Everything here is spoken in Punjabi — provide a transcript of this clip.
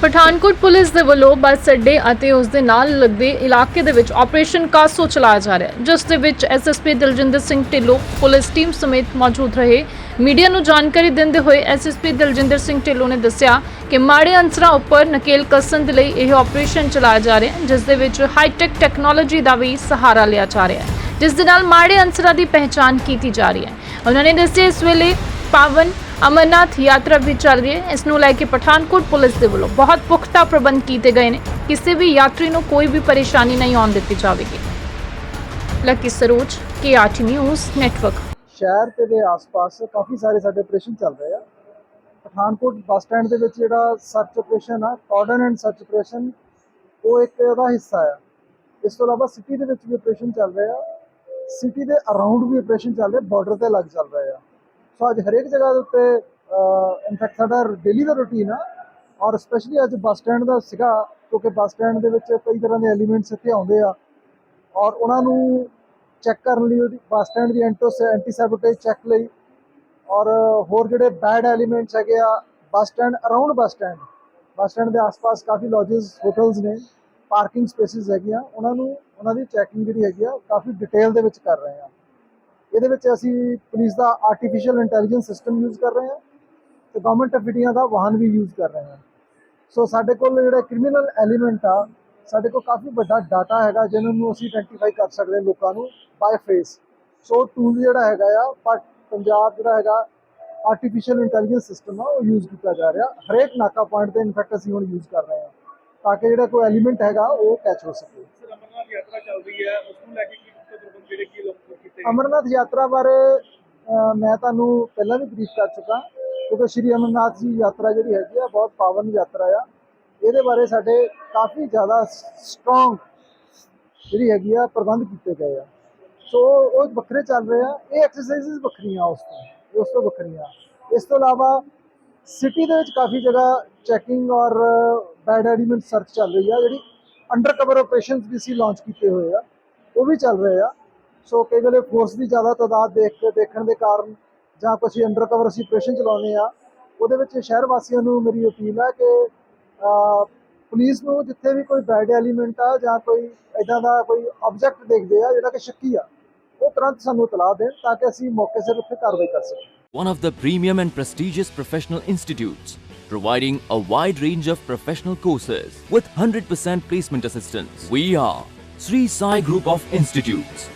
ਪਠਾਨਕੋਟ ਪੁਲਿਸ ਦੇ ਵੱਲੋਂ ਬੱਸ ਅੱਡੇ ਅਤੇ ਉਸ ਦੇ ਨਾਲ ਲੱਗਦੇ ਇਲਾਕੇ ਦੇ ਵਿੱਚ ਆਪਰੇਸ਼ਨ ਕਾਸੋ ਚਲਾਇਆ ਜਾ ਰਿਹਾ ਹੈ, ਜਿਸ ਦੇ ਵਿੱਚ SSP Diljinder Singh Dhillon police team ਸਮੇਤ ਮੌਜੂਦ ਰਹੇ। ਮੀਡੀਆ ਨੂੰ ਜਾਣਕਾਰੀ ਦਿੰਦੇ ਹੋਏ ਐਸਐਸਪੀ ਦਿਲਜਿੰਦਰ ਸਿੰਘ ਢਿੱਲੋਂ ਨੇ ਦੱਸਿਆ ਕਿ ਮਾੜੇ ਅੰਸਰਾਂ ਉੱਪਰ ਨਕੇਲ ਕੱਸਣ ਦੇ ਲਈ ਇਹ ਆਪਰੇਸ਼ਨ ਚਲਾਇਆ ਜਾ ਰਿਹਾ ਹੈ, ਜਿਸ ਦੇ ਵਿੱਚ ਹਾਈਟੈਕ ਟੈਕਨੋਲੋਜੀ ਦਾ ਵੀ ਸਹਾਰਾ ਲਿਆ ਜਾ ਰਿਹਾ ਹੈ, ਜਿਸ ਦੇ ਨਾਲ ਮਾੜੇ ਅੰਸਰਾਂ ਦੀ ਪਹਿਚਾਣ ਕੀਤੀ ਜਾ ਰਹੀ ਹੈ। ਉਹਨਾਂ ਨੇ ਦੱਸਿਆ, ਇਸ ਵੇਲੇ ਪਾਵਨ ਅਮਰਨਾਥ ਯਾਤਰਾ ਵੀ ਚੱਲ ਰਹੀ ਹੈ। ਇਸ ਨੂੰ ਲੈ ਕੇ ਪਠਾਨਕੋਟ ਪੁਲਿਸ ਦੇ ਵੱਲੋਂ ਬਹੁਤ ਪੁਖਤਾ ਪ੍ਰਬੰਧ ਕੀਤੇ ਗਏ ਨੇ। ਕਿਸੇ ਵੀ ਯਾਤਰੀ ਨੂੰ ਕੋਈ ਵੀ ਪਰੇਸ਼ਾਨੀ ਨਹੀਂ ਆਉਣ ਦਿੱਤੀ ਜਾਵੇਗੀ। Lucky Saroj K news network ਸ਼ਹਿਰ ਤੇ ਦੇ ਆਸ-ਪਾਸ ਕਾਫੀ ਸਾਰੇ ਸਾਡੇ ਆਪਰੇਸ਼ਨ ਚੱਲ ਰਹੇ ਆ। ਪਠਾਨਕੋਟ ਬੱਸ ਸਟੈਂਡ ਦੇ ਵਿੱਚ ਜਿਹੜਾ ਸਰਚ ਆਪਰੇਸ਼ਨ ਆ ਕਾਰਡਨ ਐਂਡ ਸਰਚ ਆਪਰੇਸ਼ਨ ਉਹ ਇੱਕ ਉਹਦਾ ਹਿੱਸਾ ਆ। ਇਸ ਤੋਂ ਇਲਾਵਾ ਸਿਟੀ ਦੇ ਵਿੱਚ ਵੀ ਆਪਰੇਸ਼ਨ ਚੱਲ ਰਹੇ। ਆ ਸਿਟੀ ਦੇ ਅਰਾਊਂਡ ਵੀ ਆਪਰੇਸ਼ਨ ਚੱਲ ਰਹੇ ਬਾਰਡਰ ਤੇ ਲੱਗ ਚੱਲ ਰਹੇ। ਸੋ ਅੱਜ ਹਰੇਕ ਜਗ੍ਹਾ ਦੇ ਉੱਤੇ ਇਨਫੈਕਟ ਸਾਡਾ ਡੇਲੀ ਦਾ ਰੁਟੀਨ ਆ ਔਰ ਸਪੈਸ਼ਲੀ ਅੱਜ ਬੱਸ ਸਟੈਂਡ ਦਾ ਸੀਗਾ ਕਿਉਂਕਿ ਬੱਸ ਸਟੈਂਡ ਦੇ ਵਿੱਚ ਕਈ ਤਰ੍ਹਾਂ ਦੇ ਐਲੀਮੈਂਟਸ ਇੱਥੇ ਆਉਂਦੇ ਆ ਔਰ ਉਹਨਾਂ ਨੂੰ ਚੈੱਕ ਕਰਨ ਲਈ ਉਹਦੀ ਬੱਸ ਸਟੈਂਡ ਦੀ ਐਂਟੋ ਐਂਟੀ ਚੈੱਕ ਲਈ ਔਰ ਹੋਰ ਜਿਹੜੇ ਬੈਡ ਐਲੀਮੈਂਟਸ ਹੈਗੇ ਆ, bus stand around bus stand bus stand ਦੇ ਆਸ-ਪਾਸ ਕਾਫੀ ਲੌਜਸ ਹੋਟਲਸ ਨੇ ਪਾਰਕਿੰਗ ਸਪੇਸਿਸ ਹੈਗੀਆਂ, ਉਹਨਾਂ ਨੂੰ, ਉਹਨਾਂ ਦੀ ਚੈਕਿੰਗ ਜਿਹੜੀ ਹੈਗੀ ਆ ਕਾਫੀ ਡਿਟੇਲ ਦੇ ਵਿੱਚ ਕਰ ਰਹੇ ਆ। ਇਹਦੇ ਵਿੱਚ ਅਸੀਂ ਪੁਲਿਸ ਦਾ ਆਰਟੀਫੀਸ਼ੀਅਲ ਇੰਟੈਲੀਜੈਂਸ ਸਿਸਟਮ ਯੂਜ਼ ਕਰ ਰਹੇ ਹਾਂ ਤੇ ਗਵਰਨਮੈਂਟ ਆਫ ਇੰਡੀਆ ਦਾ ਵਾਹਨ ਵੀ ਯੂਜ਼ ਕਰ ਰਹੇ ਹਾਂ। ਸੋ ਸਾਡੇ ਕੋਲ ਜਿਹੜਾ ਕ੍ਰਿਮੀਨਲ ਐਲੀਮੈਂਟ ਆ, ਸਾਡੇ ਕੋਲ ਕਾਫੀ ਵੱਡਾ ਡਾਟਾ ਹੈਗਾ ਜਿਹਨਾਂ ਨੂੰ ਅਸੀਂ ਆਇਡੈਂਟੀਫਾਈ ਕਰ ਸਕਦੇ ਹਾਂ ਲੋਕਾਂ ਨੂੰ ਬਾਈ ਫੇਸ ਸੋ ਟੂਲ ਜਿਹੜਾ ਹੈਗਾ ਆ, ਪਰ ਪੰਜਾਬ ਜਿਹੜਾ ਹੈਗਾ ਆਰਟੀਫੀਸ਼ੀਅਲ ਇੰਟੈਲੀਜੈਂਸ ਸਿਸਟਮ ਆ, ਉਹ ਯੂਜ਼ ਕੀਤਾ ਜਾ ਰਿਹਾ। ਹਰੇਕ ਨਾਕਾ ਪੁਆਇੰਟ ਤੇ ਇਨਫੈਕਟ ਅਸੀਂ ਹੁਣ ਯੂਜ਼ ਕਰ ਰਹੇ ਹਾਂ। ਤਾਂ ਕਿ ਜਿਹੜਾ ਕੋਈ ਐਲੀਮੈਂਟ ਹੈਗਾ, ਉਹ ਕੈਚ ਹੋ ਸਕੇ। ਸਰ, ਅਮਰਨਾਥ ਯਾਤਰਾ ਚੱਲ ਰਹੀ ਹੈ, ਉਸ ਨੂੰ ਲੈ ਕੇ ਜਿਹੜੇ ਕੀ ਲੋਕ ਕੀਤੇ ਅਮਰਨਾਥ ਯਾਤਰਾ ਬਾਰੇ ਮੈਂ ਤੁਹਾਨੂੰ ਪਹਿਲਾਂ ਵੀ ਬਰੀਫ ਕਰ ਚੁੱਕਾ। ਕਿਉਂਕਿ ਸ਼੍ਰੀ ਅਮਰਨਾਥ ਜੀ ਯਾਤਰਾ ਜਿਹੜੀ ਹੈਗੀ ਆ, ਬਹੁਤ ਪਾਵਨ ਯਾਤਰਾ ਆ। ਇਹਦੇ ਬਾਰੇ ਸਾਡੇ ਕਾਫੀ ਜ਼ਿਆਦਾ ਸਟਰੋਂਗ ਜਿਹੜੀ ਹੈਗੀ ਆ, ਪ੍ਰਬੰਧ ਕੀਤੇ ਗਏ ਆ। ਸੋ ਉਹ ਵੱਖਰੇ ਚੱਲ ਰਹੇ ਆ। ਇਹ ਐਕਸਰਸਾਈਜ਼ਸ ਵੱਖਰੀਆਂ ਉਸ ਤੋਂ। ਉਸ ਤੋਂ ਵੱਖਰੀਆਂ ਇਸ ਤੋਂ ਇਲਾਵਾ ਸਿਟੀ ਦੇ ਵਿੱਚ ਕਾਫੀ ਜਗ੍ਹਾ ਚੈਕਿੰਗ ਔਰ ਬੈਡ ਐਲੀਮੈਂਟ ਸਰਚ ਚੱਲ ਰਹੀ ਆ। ਜਿਹੜੀ ਅੰਡਰ ਕਵਰ ਆਪਰੇਸ਼ਨਸ ਵੀ ਸੀ ਲਾਂਚ ਕੀਤੇ ਹੋਏ ਆ, ਉਹ ਵੀ ਚੱਲ ਰਹੇ ਆ। ਸੋ ਕਈ ਵੇਲੇ ਫੋਰਸ ਦੀ ਜ਼ਿਆਦਾ ਤਾਦਾਦ ਦੇਖ ਕੇ ਦੇਖਣ ਦੇ ਕਾਰਨ ਜਾਂ ਕੁਝ ਅੰਡਰ ਕਵਰ ਅਸੀਂ ਆਪਰੇਸ਼ਨ ਚਲਾਉਂਦੇ ਆ ਉਹਦੇ ਵਿੱਚ ਸ਼ਹਿਰ ਵਾਸੀਆਂ ਨੂੰ ਮੇਰੀ ਅਪੀਲ ਹੈ ਕਿ ਅਹ, ਪੁਲਿਸ ਨੂੰ ਜਿੱਥੇ ਵੀ ਕੋਈ ਬੈਡ ਐਲੀਮੈਂਟ ਆ ਜਾਂ ਕੋਈ ਇਦਾਂ ਦਾ ਕੋਈ ਆਬਜੈਕਟ ਦੇਖਦੇ ਆ ਜਿਹੜਾ ਕਿ ਸ਼ੱਕੀ ਆ ਉਹ ਤੁਰੰਤ ਸਾਨੂੰ ਇਤਲਾਹ ਦੇਣ ਤਾਂ ਕਿ ਅਸੀਂ ਮੌਕੇ ਸਿਰ ਉੱਥੇ ਕਾਰਵਾਈ ਕਰ ਸਕੀਏ one of the premium and prestigious professional institutes, providing a wide range of professional courses with 100% placement assistance. We are Sri Sai Group of Institutes.